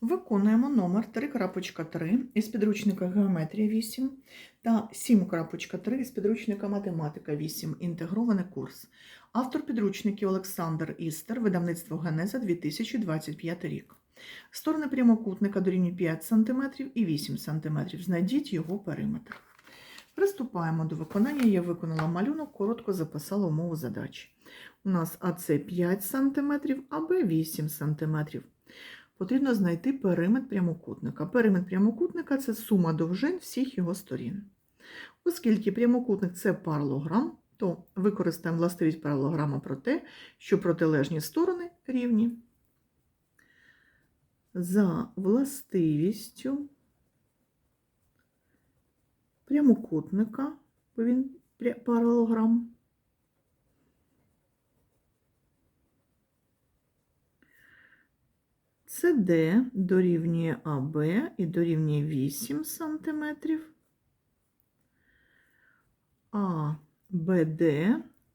Виконуємо номер 3.3 із підручника Геометрія 8 та 7.3 із підручника Математика 8. Інтегрований курс. Автор підручників Олександр Істер, видавництво Генеза 2025 рік. Сторони прямокутника дорівнюють 5 см і 8 см. Знайдіть його периметр. Приступаємо до виконання. Я виконала малюнок, коротко записала умову задачі. У нас АЦ 5 см, АБ 8 см. Потрібно знайти периметр прямокутника. Периметр прямокутника це сума довжин всіх його сторін. Оскільки прямокутник це паралограм, то використаємо властивість паралограма про те, що протилежні сторони рівні. За властивістю прямокутника, бо він паралограм, СД дорівнює АБ і дорівнює 8 см, а БД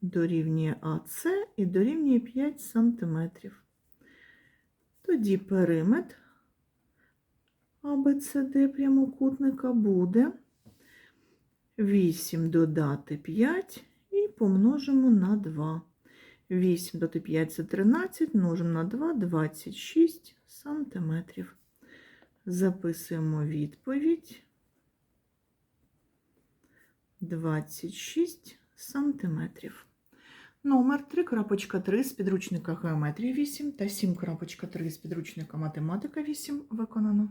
дорівнює АС і дорівнює 5 см. Тоді периметр АБЦД прямокутника буде 8 додати 5 і помножимо на 2. 8 додати 5 це 13, множимо на 2, 26 сантиметрів. Записуємо відповідь. 26 сантиметрів. Номер 3.3 з підручника Геометрія 8 та 7.3 з підручника Математика 8 виконано.